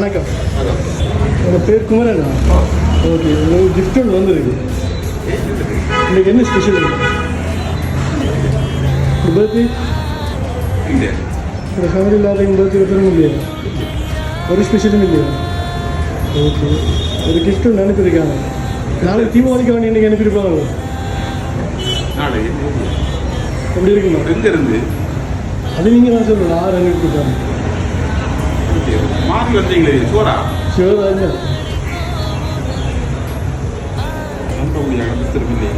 வணக்கம். உங்கள் பேர் குமரண்ணா ஓகே உங்களுக்கு gift ஒன்று வந்திருக்கு இன்னைக்கு என்ன ஸ்பெஷல் பர்த்டே ஒரு ஃபேமிலி இல்லாத பர்த்டே ஒருத்தரும் இல்லையா? ஒரு ஸ்பெஷலும் இல்லையா? ஓகே. ஒரு gift ஒன்று அனுப்பியிருக்காங்க. நாளைக்கு தீபாவளிக்கு வேண்டி இன்னைக்கு அனுப்பியிருப்பாங்க. நாளை எப்படி இருக்குமா? எங்க இருந்து அது நீங்கள் தான் சொல்லணும். ஆறு அனுப்பியிருக்காங்க? மாறி வந்தீங்களே சோரா சோறாங்க நம்ப முடியாது திரும்பிலே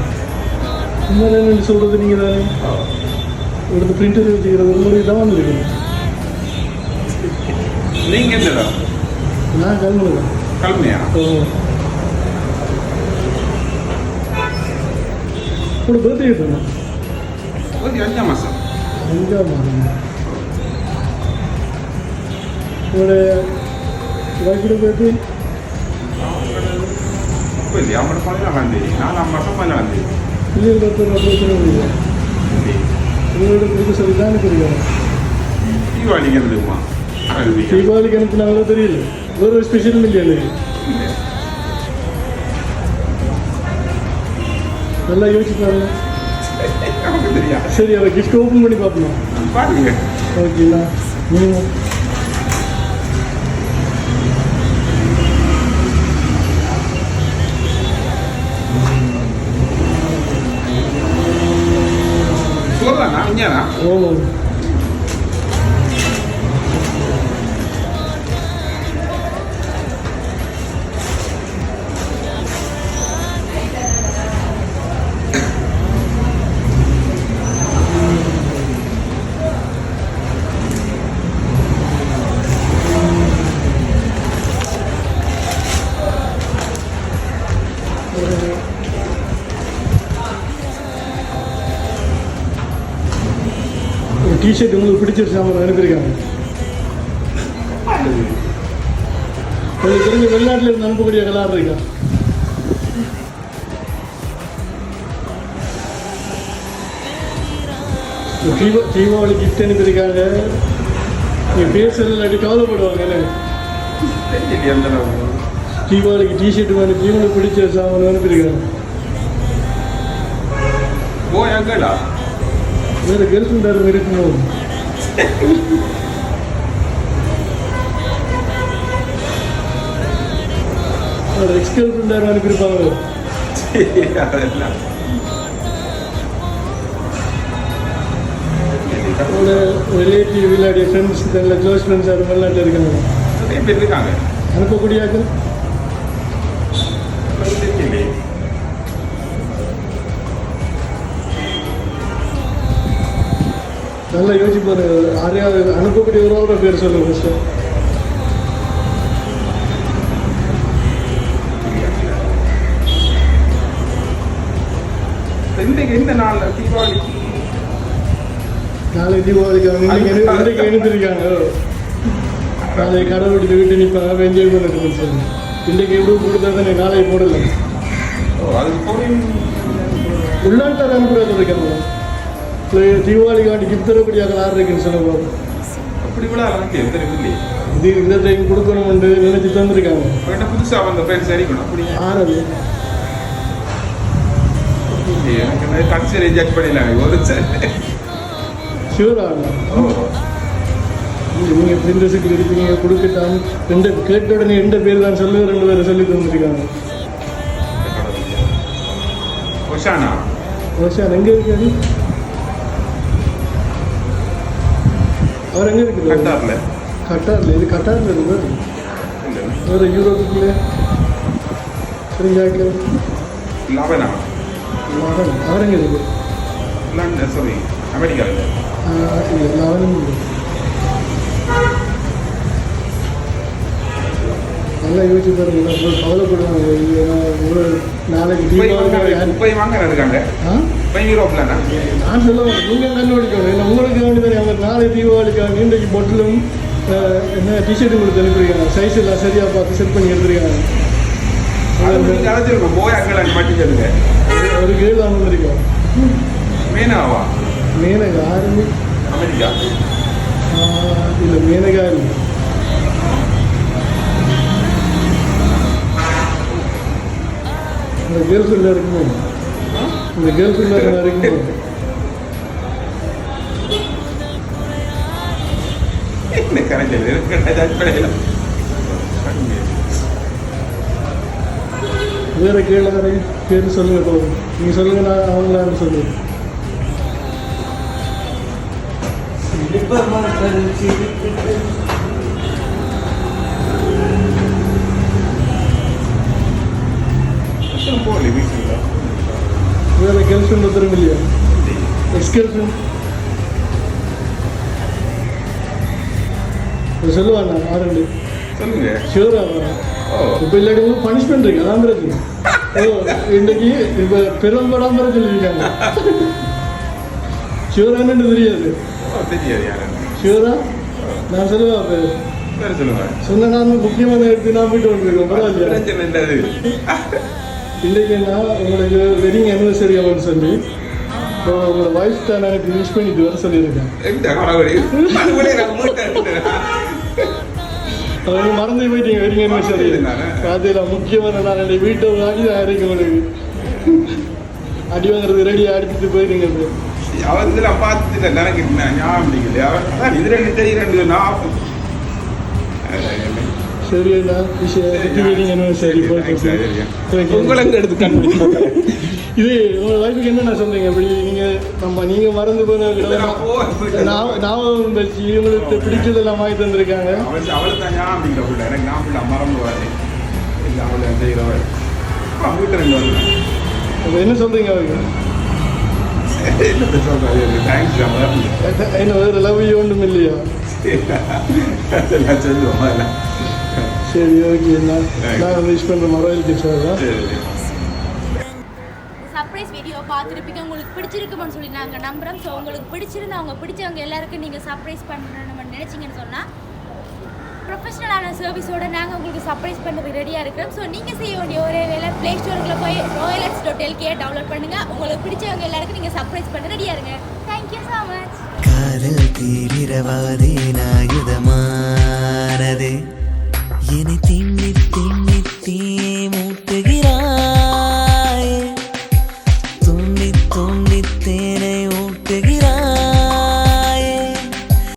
இன்னும் என்ன சொல்றது நீங்க தானே இவரது பிரிண்டர் வச்சுக்கிறது ஒரு முறை தான் வந்துருக்கீங்க நீங்க என்னடா நான் கிளம்புறேன் கிளம்புனியா ஓ ஒரு பர்த்டே சொன்னேன் அஞ்சாம் மாதம் அஞ்சாம் மாதம் உங்களோட ஒய்ஃபோட பர்த்டே இப்போ இல்லையா அவங்களோட பதினாலாம் தேதி நாலாம் மாசம் பதினாலாம் தேதி பிள்ளைகள் ஒருத்தர் பிரச்சனை இல்லையா உங்களோட கொடுக்க சொல்லி தான் அனுப்பியிருக்காங்க தீபாவளிக்கு இருந்துக்குமா தீபாவளிக்கு அனுப்பினாங்களோ தெரியல வேறு ஒரு ஸ்பெஷலும் இல்லையா எனக்கு நல்லா யோசிச்சு பாருங்க நமக்கு தெரியாது சரி அவரை கிஃப்ட் ஓப்பன் பண்ணி பார்ப்போம் பாருங்க ஓகேங்களா நீங்கள் 面哦 டிஷர்ட் உங்களுக்கு பிடிச்சிருச்சு? அவங்க அனுப்பியிருக்காங்க. உங்களுக்கு தெரிஞ்ச வெளிநாட்டில் இருந்து அனுப்பக்கூடிய கலர் இருக்கா? தீபா தீபாவளி கிஃப்ட் அனுப்பியிருக்காங்க. நீங்கள் பேசுறது இல்லாட்டி கவலைப்படுவாங்க என்ன தெரியலையே அந்த அளவு. தீபாவளிக்கு டிஷர்ட் அனுப்பி உங்களுக்கு பிடிச்ச சாமான் அனுப்பியிருக்காங்க. ஓ எங்கடா வேறு கேர்ள் ஃப்ரெண்ட் யாரும் இருக்குமோ ஒரு எக்ஸ் கேர்ள் ஃப்ரெண்ட் யாரும் அனுப்பியிருப்பாங்க அதெல்லாம் அவங்களோட ரிலேட்டிவ் இல்லாடி ஃப்ரெண்ட்ஸ் நல்ல க்ளோஸ் ஃப்ரெண்ட்ஸ் யாரும் வெளிநாட்டில் இருக்காங்க நிறைய பேர் இருக்காங்க அனுப்பக்கூடியாக்கள் நல்லா யோசிச்சு பாருங்க. யாரையாவது அனுப்பக்கூடிய ஒரு பேர் சொல்லுங்க ஃபஸ்ட்டு இன்றைக்கு இந்த நாள்ல தீபாவளி. நாளை தீபாவளிக்கு அவங்க அனுப்பியிருக்காங்க? நாளை கடை விட்டு வீட்டு நிற்பாங்க என்ஜாய் பண்ணிட்டு சொல்லி இன்றைக்கு எப்படி கொடுத்தா தானே? நாளை போடலை. உள்நாட்டார் அனுப்புறது தீபாவளிக்கு வாட்டி கிஃப்ட் தரக்கூடியாக யார் இருக்குன்னு சொல்லுவாங்க அப்படி கூட எனக்கு தெரியவில்லை இது இந்த டைம் கொடுக்கணும்னு நினைச்சு தந்திருக்காங்க. அவன்கிட்ட புதுசா வந்த ஃப்ரெண்ட்ஸ் சரிக்கணும் அப்படி. ஆறது எனக்கு இந்த கடைசி ரிஜெக்ட் பண்ணிடலாம் ஒரு சரி ஷூர் நீங்கள் பிரிண்டஸுக்கு இருப்பீங்க கொடுக்கட்டாம். ரெண்டு கேட்ட உடனே ரெண்டு பேர் தான் சொல்லு ரெண்டு பேரை சொல்லி தந்திருக்காங்க. ஒஷானா ரோஷான் எங்கே இருக்காரு? அவர் எங்கே இருக்குது கட்டார்ல கட்டாரில் இது கட்டாரில் இருக்கு இல்லை வேறு யூரோப்புக்குள்ளே சரிங்க லவனா மகன் நல்லா யோசிச்சு பாருங்க கவலைப்படுவாங்க ஏன்னா இவ்வளோ நாளைக்கு முப்பது வாங்க இருக்காங்க நான் சொல்ல நீங்கள் கண்டுபிடிக்கணும். இல்லை உங்களுக்கு அவங்க நாளை தீபாவளிக்காக இன்றைக்கு பொட்டிலும் என்ன டிஷர்ட் உங்களுக்கு அனுப்பியிருக்காங்க சைஸ் எல்லாம் சரியாக பார்த்து செட் பண்ணி எடுத்துருக்காங்க அழைச்சிருக்கோம் போய் அங்கே மட்டும் சொல்லுங்க ஒரு கேள் தான் வந்திருக்கோம் மீனாவா? மேனகா ஆரம்பி அமெரிக்கா. இல்லை மேனகா இல்லை. கேர்ள் ஃப்ரெண்டாக இருக்குமோ? இந்த கேர்ள் ஃப்ரெண்டாக இருக்குமோ என்ன ஜட்ஜ் பண்ணல வேற கேள்வி பேர் சொல்லுங்க நீங்கள் சொல்லுங்க நான் அவங்களான்னு சொல்லுங்க. போகல எக்ஸ் கேர்ள் ஃப்ரெண்ட் சொல்லுவாண்ணா ஆரண்டு சொல்லுங்க. ஓ. இப்போ இல்லாட்டி உங்களுக்கு பனிஷ்மெண்ட் இருக்கு அதான் பிரச்சனை. ஓ இன்னைக்கு இப்போ பெரும்படாம வர சொல்லியிருக்காங்க. ஷியூரா என்னன்னு தெரியாது. தெரியாது நான் சொல்லுவா இப்போ வேறு சொல்லுங்க. சொன்ன நான் முக்கியமான எடுத்து நான் போயிட்டு பிரச்சனை என்னது இன்னைக்கு நான் உங்களுக்கு வெட்டிங் anniversary அவன்னு சொல்லி உங்களோட ஒய்ஃப் தான் எனக்கு விஷ் பண்ணிட்டு வர சொல்லியிருக்கேன் அவங்க மறந்து போயிட்டீங்க anniversary நானு. பார்த்தீங்களா முக்கியமான நான் என்னுடைய வீட்டை அடி ஆயிருக்கு உங்களுக்கு அடி வாங்குறது ரெடி அடிச்சுட்டு போயிருங்க. அவன் இதுல பார்த்துட்டு எனக்கு என்ன ஞாபகம் இல்லையா. அவன் இது ரெண்டு தெரியும் ரெண்டு நான் சரி அண்ணா விஷயம் வெட்டிங் anniversary போயிட்டு உங்களுக்கு எடுத்து கண்டுபிடிச்சு இது உங்க லைஃபுக்கு என்ன சொல்றீங்க இப்படி நீங்க நம்ம நீங்க மறந்து போன நான் ஞாபகம் வச்சு இவங்களுக்கு பிடிச்சதெல்லாம் வாங்கி தந்திருக்காங்க. அவள் தான் ஞாபகம் இல்லை பிள்ளை எனக்கு மறந்து வரேன் அவளை செய்கிறவள் வீட்டு ரெண்டு அப்ப என்ன சொல்றீங்க அவங்க? என்ன என்ன வேறு லவ் ஒன்றும் இல்லையா? அதெல்லாம் சொல்லுவோம் சரி ஓகே நான் விஷ் பண்ணுற மொபைல் கிஃப்ட் தான் சரி சர்ப்ரைஸ் வீடியோ பார்த்துருப்பீங்க. உங்களுக்கு பிடிச்சிருக்குமான்னு சொல்லி நாங்கள் நம்புகிறோம் ஸோ உங்களுக்கு பிடிச்சிருந்து அவங்க பிடிச்சவங்க எல்லாருக்கும் நீங்கள் சர்ப்ரைஸ் பண்ணணும்னு நினச்சிங்கன்னு சொன்னால் ப்ரொஃபஷனலான சர்வீஸோட நாங்கள் உங்களுக்கு சர்ப்ரைஸ் பண்ணுறதுக்கு ரெடியாக இருக்கிறோம். ஸோ நீங்கள் செய்ய வேண்டிய ஒரே வேலை ப்ளே ஸ்டோருக்குள்ள போய் ரோயலக்ஸ் டாட் எல்கே டவுன்லோட் பண்ணுங்கள் உங்களுக்கு பிடிச்சவங்க எல்லாருக்கும் நீங்கள் சர்ப்ரைஸ் பண்ண ரெடியாக இருங்க. தேங்க்யூ ஸோ மச் காதல் தீவிரவாதியின் ஆயுதமானது என்னை திண்ணி திண்ணி தீ